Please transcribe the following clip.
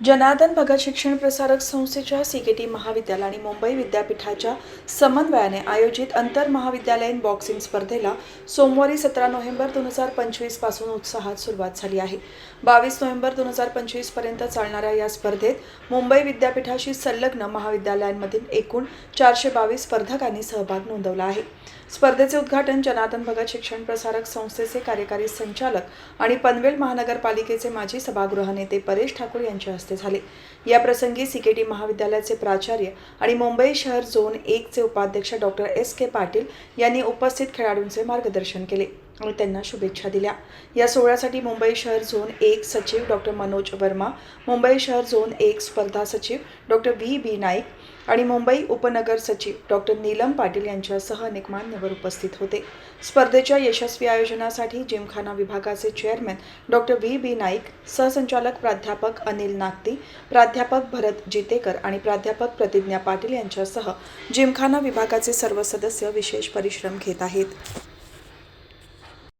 जनार्दन भगत शिक्षण प्रसारक संस्थेच्या सीकेटी महाविद्यालय आणि मुंबई विद्यापीठाच्या समन्वयाने आयोजित आंतर महाविद्यालयीन बॉक्सिंग स्पर्धेला सोमवारी सतरा नोव्हेंबर दोन हजार पंचवीसपासून उत्साहात सुरुवात झाली आहे. बावीस नोव्हेंबर दोन हजार पंचवीसपर्यंत चालणाऱ्या या स्पर्धेत मुंबई विद्यापीठाशी संलग्न महाविद्यालयांमधील एकूण चारशे बावीस स्पर्धकांनी सहभाग नोंदवला आहे. स्पर्धेचे उद्घाटन जनार्दन भगत शिक्षण प्रसारक संस्थेचे कार्यकारी संचालक आणि पनवेल महानगरपालिकेचे माजी सभागृह नेते परेश ठाकूर यांच्या हस्ते झाले. या प्रसंगी सीकेटी महाविद्यालयाचे प्राचार्य आणि मुंबई शहर झोन एकचे उपाध्यक्ष डॉक्टर एस के पाटील यांनी उपस्थित खेळाडूंचे मार्गदर्शन केले. त्यांना शुभेच्छा दिल्या. या सोहळ्यासाठी मुंबई शहर झोन एक सचिव डॉक्टर मनोज वर्मा मुंबई शहर झोन एक स्पर्धा सचिव डॉक्टर व्ही. बी. नाईक आणि मुंबई उपनगर सचिव डॉक्टर नीलम पाटील यांच्यासह अनेक मान्यवर उपस्थित होते. स्पर्धेच्या यशस्वी आयोजनासाठी जिमखाना विभागाचे chairman doctor V. B. Naik सहसंचालक प्राध्यापक अनिल नागती प्राध्यापक भरत जितेकर आणि प्राध्यापक प्रतिज्ञा पाटील यांच्यासह जिमखाना विभागाचे सर्व सदस्य विशेष परिश्रम घेत आहेत.